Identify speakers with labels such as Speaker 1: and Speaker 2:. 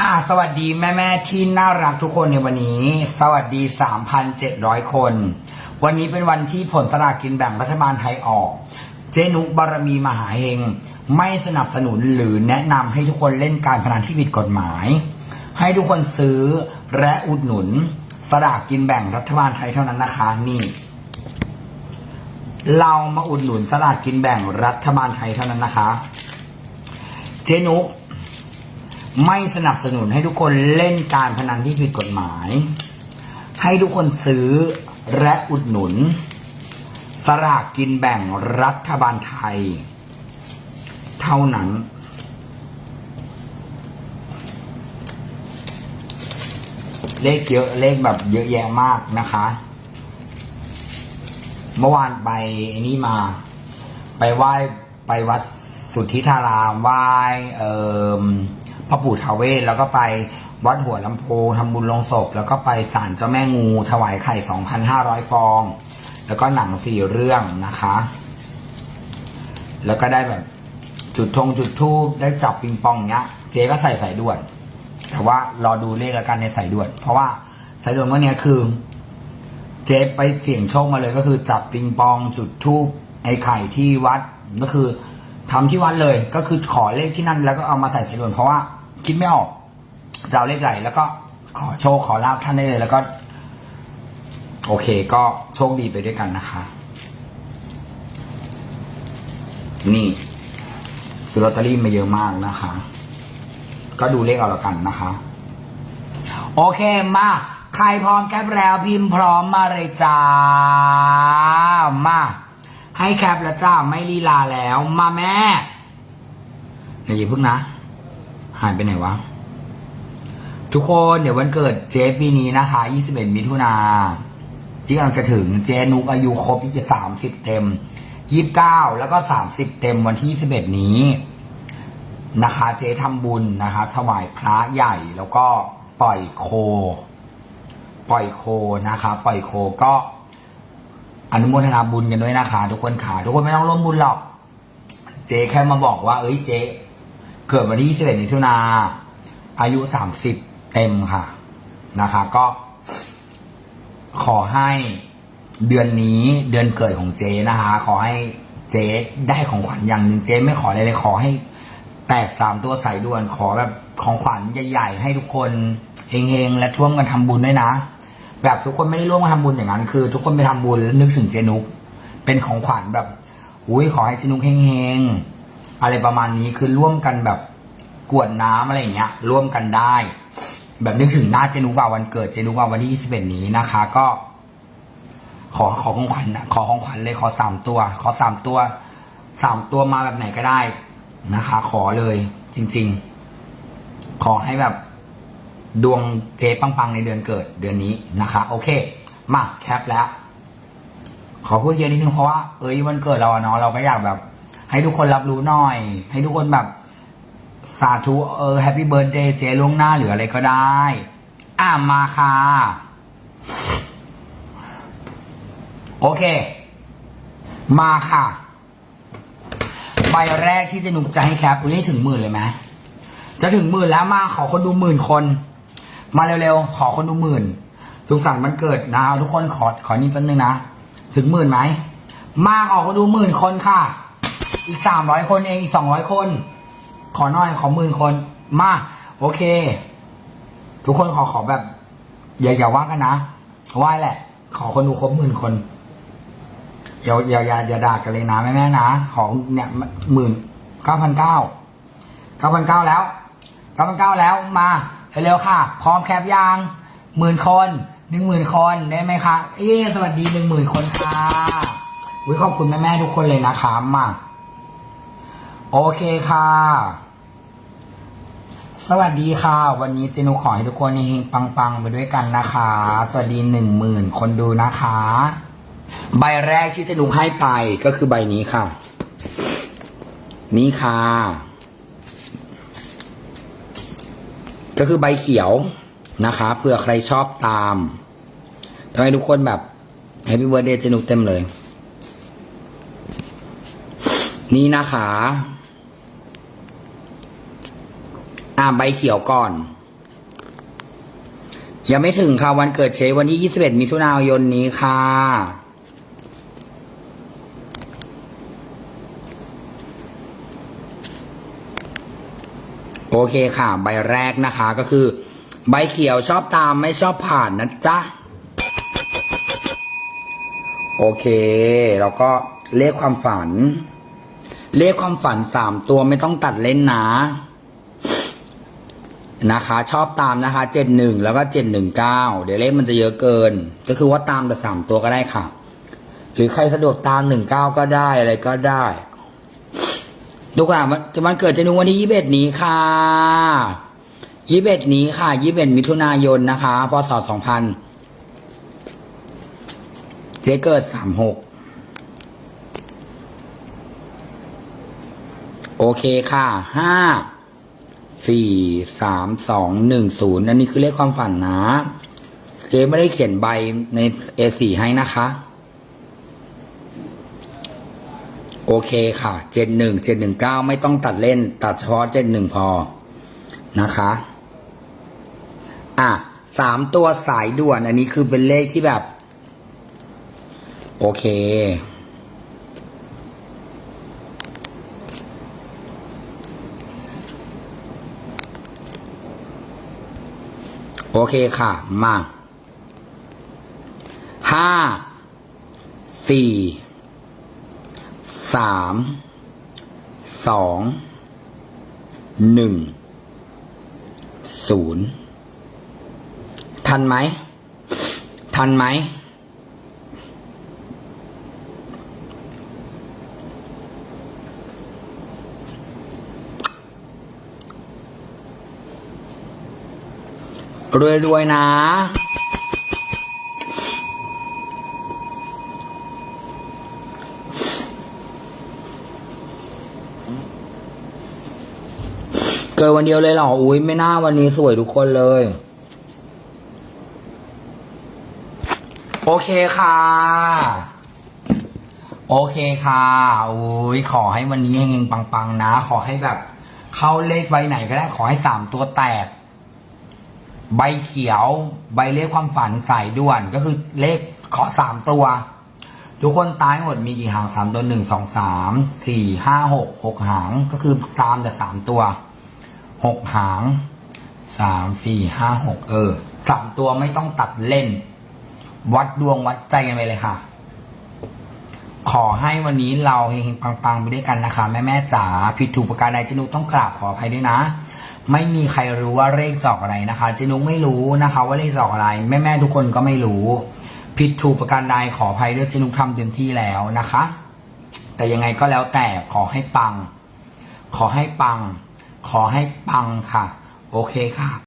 Speaker 1: อ่า สวัสดีแม่แม่ที่น่ารักทุกคนในวันนี้ สวัสดี 3,700 คน วันนี้เป็นวันที่ผลสลากกินแบ่งรัฐบาลไทยออก เจนุกบารมีมหาเฮง ไม่สนับสนุนหรือแนะนำให้ทุกคนเล่นการพนันที่ผิดกฎหมาย ให้ทุกคนซื้อและอุดหนุนสลากกินแบ่งรัฐบาลไทยเท่านั้นนะคะนี่ เรามาอุดหนุนสลากกินแบ่งรัฐบาลไทยเท่านั้นนะคะ เจนุก ไม่สนับสนุนให้ทุกคนเล่นการพนันที่ผิดกฎหมาย ให้ทุกคนซื้อและอุดหนุน สลากกินแบ่งรัฐบาลไทย เท่านั้น เลขเยอะเลขแบบเยอะแยะมากนะคะ เมื่อวานไปนี่มา ไปไหว้ไปวัดสุทธิธารามไหว้เอ่อ พระปู่ทาเวศแล้วก็ไปวัดหัวลำโพงทำบุญลงศพ แล้วก็ไปศาลเจ้าแม่งู ถวายไข่ 2,500 ฟอง แล้วก็หนังสี่เรื่องนะคะ แล้วก็ได้แบบจุดธงจุดทูบได้จับปิงปองเนี้ย เจ๊ก็ใส่สายด่วน แต่ว่ารอดูเลขแล้วกันในสายด่วน เพราะว่าสายด่วนวันนี้คือ เจ๊ไปเสี่ยงโชคมาเลยก็คือจับปิงปองจุดทูบไอ้ไข่ที่วัดก็คือทำที่วัดเลย ก็คือขอเลขที่นั่นแล้วก็เอามาใส่สายด่วนเพราะว่า คิดไม่ออกจะเอาเลขไหนแล้วก็ขอโชคขอลาบท่านได้เลย แล้วก็ โอเค ก็โชคดีไปด้วยกันนะคะ นี่คือลอตเตอรี่มาเยอะมากนะคะ ก็ดูเลขเอาละกันนะคะ โอเคมา ใครพร้อมแคปแล้วพิมพ์พร้อมมาเลยจ้ามา ให้แคปแล้วจ้าไม่ลีลาแล้ว มาแม่เดี๋ยวอย่าเพิ่งนะ หายไปไหนวะ ทุกคนเดี๋ยววันเกิดเจ๊ปีนี้นะคะ 21 มิถุนาที่กำลังจะถึงเจนุกอายุครบที่จะ30เต็ม29แล้วก็30เต็มวันที่21นี้นะคะ เจ๊ทำบุญนะคะ ถวายพระใหญ่แล้วก็ปล่อยโค ปล่อยโคนะคะ ปล่อยโคก็อนุโมทนาบุญกันด้วยนะคะ ทุกคนขาทุกคนไม่ต้องร่วมบุญหรอก เจ๊แค่มาบอกว่า เอ้ยเจ๊ เกิดวันที่21มิถุนาอายุ 30 เต็มค่ะนะคะ ก็ขอให้เดือนนี้เดือนเกิดของเจนะคะ ขอให้เจได้ของขวัญอย่างหนึ่งเจไม่ขออะไรเลยขอให้ แตกสามตัวใส่ด่วนขอแบบของขวัญใหญ่ๆให้ทุกคนเฮงๆและร่วมกันทำบุญด้วยนะ แบบทุกคนไม่ได้ร่วมกันทำบุญอย่างนั้น คือ ทุกคนไปทำบุญแล้วนึกถึงเจนุกเป็นของขวัญแบบอุ้ยขอให้เจนุกเฮงๆ อะไรประมาณนี้คือร่วมกันแบบกวดน้ำอะไรอย่างเงี้ย ร่วมกันได้ แบบนึกถึงหน้าเจนุกว่าวันเกิดเจนุกว่าวันที่ 21 นี้นะคะ ก็ ขอขอของขวัญนะขอของขวัญเลยขอสามตัว ขอสามตัวสามตัวมาแบบไหนก็ได้นะคะ ขอเลย จริง ๆ ขอให้แบบ ดวงเทปังๆในเดือนเกิดเดือนนี้นะคะ โอเค มาแคปแล้ว ขอพูดเยอะนิดนึงเพราะว่าเอ้ยวันเกิดเราอะเนาะเราก็อยากแบบ ให้ทุกคนรับรู้หน่อย ให้ทุกคนแบบสาธุเออแฮปปี้เบิร์ดเดย์เจล่วงหน้าหรืออะไรก็ได้ อ่ามาค่ะ โอเค มาค่ะ ใบแรกที่จะหนุกจะให้แคปอุ้ยให้ถึงหมื่นเลยไหมจะถึงหมื่นแล้วมาขอคนดูหมื่นคน มาเร็วๆ ขอคนดูหมื่นสุขสันต์วันเกิดนะทุกคนขอขอนี่แป๊บนึงนะ ถึงหมื่นไหม มาขอคนดูหมื่นคนค่ะ อีกสามร้อยคนเองอีกสองร้อยคน ขอหน่อยขอหมื่นคน มา โอเค ทุกคนขอขอแบบ อย่าอย่าว่ากันนะว่าแหละ ขอคนดูครบหมื่นคนอย่าอย่าอย่าอย่าด่ากันเลยนะแม่แม่ๆนะของเนี่ยหมื่นเก้าพันเก้าเก้าพันเก้าแล้วเก้าพันเก้าแล้วมาเร็วๆค่ะ พร้อมแคปยางหมื่นคนหนึ่งหมื่นคนได้ไหมคะเอ้สวัสดีหนึ่งหมื่นคนค่ะวิขอบคุณแม่แม่ๆทุกคนเลยนะคะมา โอเคค่ะ สวัสดีค่ะ วันนี้เจนุขอให้ทุกคนเฮงปังๆ ไปด้วยกันนะคะ สวัสดีหนึ่งหมื่นคนดูนะคะ ใบแรกที่เจนุให้ไปก็คือใบนี้ค่ะ นี่ค่ะ ก็คือใบเขียวนะคะเผื่อใครชอบตามทำให้ทุกคนแบบ Happy Birthday เจนุเต็มเลย นี่นะคะ อ่าใบเขียวก่อน ยังไม่ถึงค่ะ วันเกิดเชฟวันที่ 21 มิถุนายนนี้ค่ะ โอเคค่ะ ใบแรกนะคะก็คือ ใบเขียวชอบตามไม่ชอบผ่านนะจ๊ะ โอเค แล้วก็เลขความฝัน เลขความฝันสามตัวไม่ต้องตัดเล่นนะ นะคะ ชอบตามนะคะเจ็ดหนึ่งแล้วก็เจ็ดหนึ่งเก้าเดี๋ยวเลขมันจะเยอะเกิน ก็คือว่าตามแต่สามตัวก็ได้ค่ะ หรือใครสะดวกตามหนึ่งเก้าก็ได้อะไรก็ได้ดูก่อนวันจะวันเกิดเจะนุงวันที่ยี่สิบเอ็ดนี้ค่ะยี่สิบเอ็ดนี้ค่ะยี่สิบเอ็ดมิถุนายนนะคะพศสองพันเจ๊เกิดสามหกโอเคค่ะห้า สี่สามสองหนึ่งศูนย์อันนี้คือเลขความฝันนะเจ๊ไม่ได้เขียนใบใน A4 ให้นะคะ โอเคค่ะเจ็ดหนึ่งเจ็ดหนึ่งเก้าไม่ต้องตัดเล่น ตัดเฉพาะเจ็ดหนึ่งพอนะคะ อะสามตัวสายด่วน อันนี้คือเป็นเลขที่แบบ โอเค โอเคค่ะ มาห้าสี่สามสองหนึ่งศูนย์ทันไหม ทันไหม รวยๆนะ เกิดวันเดียวเลยเหรอ อุ้ยไม่น่าวันนี้สวยทุกคนเลย โอเคค่ะ โอเคค่ะอุ้ยขอให้วันนี้เฮงๆปัง ๆ นะ ขอให้แบบ เข้าเลขใบไหนก็ได้ขอให้สามตัวแตก ใบเขียว ใบเลขความฝันสายด่วนก็คือเลขขอสามตัว ทุกคนตายหมดมีกี่หางสามตัวหนึ่งสองสามสี่ห้าหกหกหางก็คือตามแต่สามตัวหกหางสามสี่ห้าหกเออสามตัวไม่ต้องตัดเล่น วัดดวงวัดใจกันไปเลยค่ะ ขอให้วันนี้เราเฮงๆปังๆไปด้วยกันนะคะ แม่แม่จ๋าผิดถูกประการใดเจนุต้องกราบขออภัยด้วยนะ ไม่มีใครรู้ว่าเลขจอกอะไรนะคะเจนุกไม่รู้นะคะ ว่าเลขจอกอะไร แม่แม่ๆทุกคนก็ไม่รู้ ผิดถูกประการใดขออภัยด้วยเจนุกทำเต็มที่แล้วนะคะ แต่ยังไงก็แล้วแต่ขอให้ปัง ขอให้ปัง ขอให้ปังค่ะ โอเคค่ะ